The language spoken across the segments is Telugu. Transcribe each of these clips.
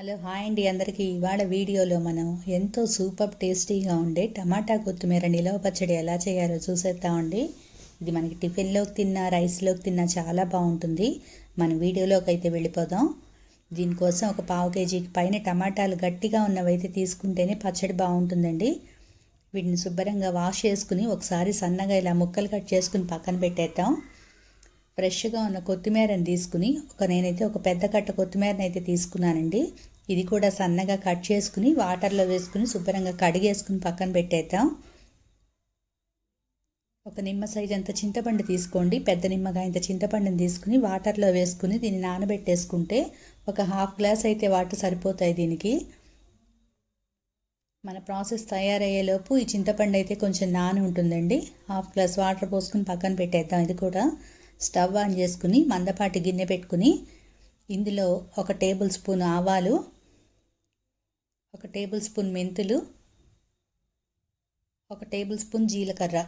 హలో హాయ్ అండి అందరికీ. ఇవాళ వీడియోలో మనం ఎంతో సూపర్ టేస్టీగా ఉండే టమాటా కొత్తిమీర నిలవ పచ్చడి ఎలా చేయాలో చూసేద్దామండి ఇది మనకి టిఫిన్లోకి తిన్నా రైస్లోకి తిన్నా చాలా బాగుంటుంది. మన వీడియోలోకి అయితే వెళ్ళిపోదాం. దీనికోసం ఒక పావు కేజీకి పైన టమాటాలు గట్టిగా ఉన్నవైతే తీసుకుంటేనే పచ్చడి బాగుంటుందండి. వీటిని శుభ్రంగా వాష్ చేసుకుని ఒకసారి సన్నగా ఇలా ముక్కలు కట్ చేసుకుని పక్కన పెట్టేద్దాం. ఫ్రెష్గా ఉన్న కొత్తిమీరని తీసుకుని ఒక నేనైతే ఒక పెద్ద కట్ట కొత్తిమీరని అయితే తీసుకున్నానండి. ఇది కూడా సన్నగా కట్ చేసుకుని వాటర్లో వేసుకుని శుభ్రంగా కడిగేసుకుని పక్కన పెట్టేద్దాం. ఒక నిమ్మ సైజ్ అంత చింతపండు తీసుకోండి. పెద్ద నిమ్మగా ఇంత చింతపండుని తీసుకుని వాటర్లో వేసుకుని దీన్ని నానబెట్టేసుకుంటే ఒక హాఫ్ గ్లాస్ అయితే వాటర్ సరిపోతాయి దీనికి. మన ప్రాసెస్ తయారయ్యేలోపు ఈ చింతపండు అయితే కొంచెం నాని ఉంటుందండి హాఫ్ గ్లాస్ వాటర్ పోసుకుని పక్కన పెట్టేద్దాం ఇది కూడా. స్టవ్ ఆన్ చేసుకుని మందపాటి గిన్నె పెట్టుకుని ఇందులో ఒక టేబుల్ స్పూన్ ఆవాలు ఒక టేబుల్ స్పూన్ మెంతులు ఒక టేబుల్ స్పూన్ జీలకర్ర.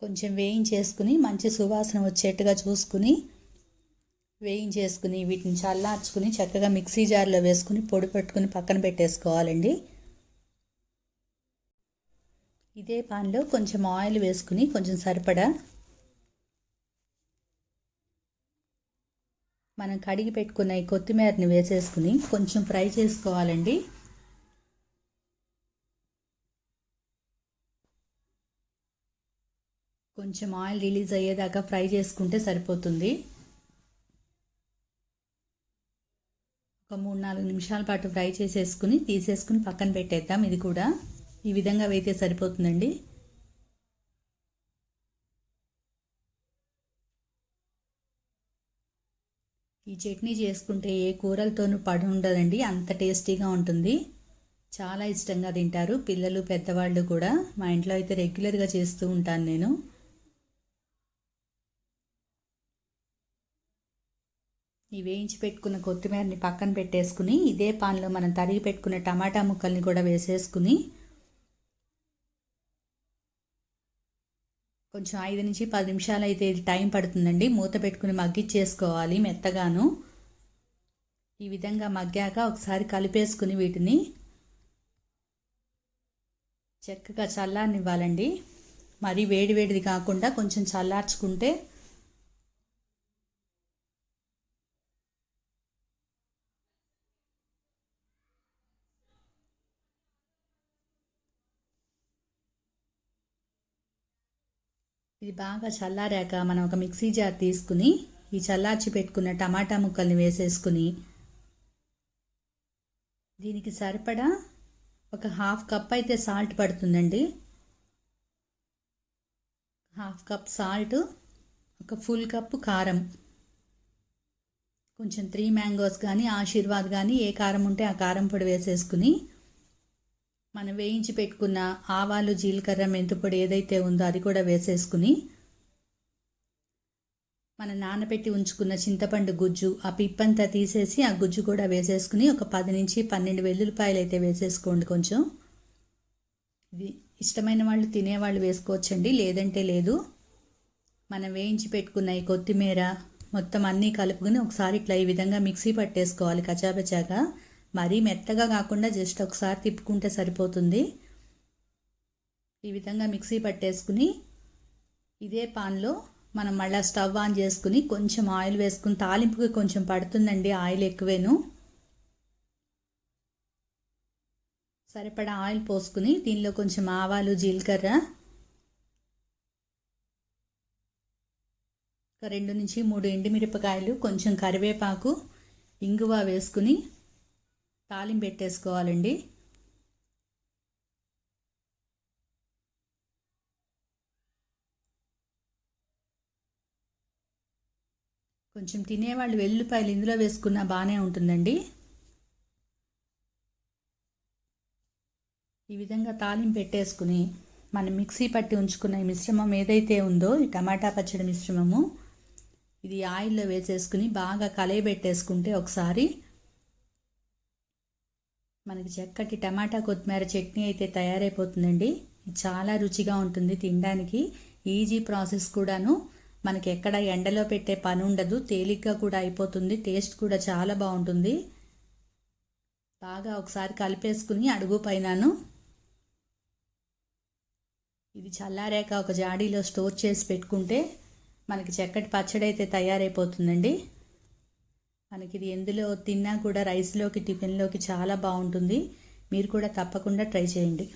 కొంచెం వేయించేసుకుని మంచి సువాసన వచ్చేట్టుగా చూసుకుని వేయించేసుకుని వీటిని చల్లార్చుకుని చక్కగా మిక్సీ జార్లో వేసుకుని పొడి పెట్టుకుని పక్కన పెట్టేసుకోవాలండి. ఇదే పాన్లో కొంచెం ఆయిల్ వేసుకుని కొంచెం సరిపడా మనం కడిగి పెట్టుకున్న ఈ కొత్తిమీరని వేసేసుకుని కొంచెం ఫ్రై చేసుకోవాలండి. కొంచెం ఆయిల్ రిలీజ్ అయ్యేదాకా ఫ్రై చేసుకుంటే సరిపోతుంది. ఒక మూడు నాలుగు నిమిషాల పాటు ఫ్రై చేసేసుకుని తీసేసుకుని పక్కన పెట్టేద్దాం ఇది కూడా. ఈ విధంగా వేస్తే సరిపోతుందండి. ఈ చట్నీ చేసుకుంటే ఏ కూరలతోనూ పడి ఉండదండి అంత టేస్టీగా ఉంటుంది. చాలా ఇష్టంగా తింటారు పిల్లలు పెద్దవాళ్ళు కూడా. మా ఇంట్లో అయితే రెగ్యులర్గా చేస్తూ ఉంటాను నేను. ఈ వేయించి పెట్టుకున్న కొత్తిమీరని పక్కన పెట్టేసుకుని ఇదే పాన్లో మనం తరిగి పెట్టుకున్న టమాటా ముక్కల్ని కూడా వేసేసుకుని కొంచెం ఐదు నుంచి పది నిమిషాలు అయితే టైం పడుతుందండి. మూత పెట్టుకుని మగ్గిచ్చేసుకోవాలి మెత్తగాను. ఈ విధంగా మగ్గాక ఒకసారి కలిపేసుకుని వీటిని చక్కగా చల్లారనివ్వాలండి. మరీ వేడి వేడిది కాకుండా కొంచెం చల్లార్చుకుంటే ఇది బాగా చల్లారాక మనం ఒక మిక్సీ జార్ తీసుకుని ఈ చల్లార్చి పెట్టుకున్న టమాటా ముక్కల్ని వేసేసుకుని దీనికి సరిపడా ఒక హాఫ్ కప్ అయితే సాల్ట్ పడుతుందండి. హాఫ్ కప్ సాల్ట్ ఒక ఫుల్ కప్పు కారం. కొంచెం త్రీ మ్యాంగోస్ కానీ ఆశీర్వాద్ కానీ ఏ కారం ఉంటే ఆ కారం పొడి వేసేసుకుని మనం వేయించి పెట్టుకున్న ఆవాలు జీలకర్ర మెంతుపొడి ఏదైతే ఉందో అది కూడా వేసేసుకుని మన నానబెట్టి ఉంచుకున్న చింతపండు గుజ్జు ఆ పిప్పంతా తీసేసి ఆ గుజ్జు కూడా వేసేసుకుని ఒక పది నుంచి పన్నెండు వెల్లుల్లిపాయలు అయితే వేసేసుకోండి కొంచెం. ఇది ఇష్టమైన వాళ్ళు తినేవాళ్ళు వేసుకోవచ్చండి లేదంటే లేదు. మనం వేయించి పెట్టుకున్న ఈ కొత్తిమీర మొత్తం అన్నీ కలుపుకుని ఒకసారి ఇట్లా ఈ విధంగా మిక్సీ పట్టేసుకోవాలి కచాపచాగా మరీ మెత్తగా కాకుండా జస్ట్ ఒకసారి తిప్పుకుంటే సరిపోతుంది. ఈ విధంగా మిక్సీ పట్టేసుకుని ఇదే పాన్లో మనం మళ్ళీ స్టవ్ ఆన్ చేసుకుని కొంచెం ఆయిల్ వేసుకుని తాలింపుకి కొంచెం పడుతుందండి ఆయిల్ ఎక్కువేను. సరిపడా ఆయిల్ పోసుకుని దీనిలో కొంచెం ఆవాలు జీలకర్ర ఒక రెండు నుంచి మూడు ఎండుమిరపకాయలు కొంచెం కరివేపాకు ఇంగువ వేసుకుని తాలింపు పెట్టేసుకోవాలండి. కొంచెం తినేవాళ్ళు వెల్లుల్లిపాయలు ఇందులో వేసుకున్నా బాగానే ఉంటుందండి. ఈ విధంగా తాలింపు పెట్టేసుకుని మనం మిక్సీ పట్టి ఉంచుకున్న ఈ మిశ్రమం ఏదైతే ఉందో ఈ టమాటా పచ్చడి మిశ్రమము ఇది ఆయిల్లో వేసేసుకుని బాగా కలయబెట్టేసుకుంటే ఒకసారి మనకి చక్కటి టమాటా కొత్తిమీర చట్నీ అయితే తయారైపోతుందండి. చాలా రుచిగా ఉంటుంది తినడానికి. ఈజీ ప్రాసెస్ కూడాను. మనకి ఎక్కడ ఎండలో పెట్టే పని ఉండదు. తేలిగ్గా కూడా అయిపోతుంది. టేస్ట్ కూడా చాలా బాగుంటుంది. బాగా ఒకసారి కలిపేసుకుని అడుగు పైనాను. ఇది చల్లారాక ఒక జాడీలో స్టోర్ చేసి పెట్టుకుంటే మనకి చక్కటి పచ్చడి అయితే తయారైపోతుందండి. మనకి ఇది ఎందులో తిన్నా కూడా రైస్లోకి టిఫిన్లోకి చాలా బాగుంటుంది మీరు కూడా తప్పకుండా ట్రై చేయండి.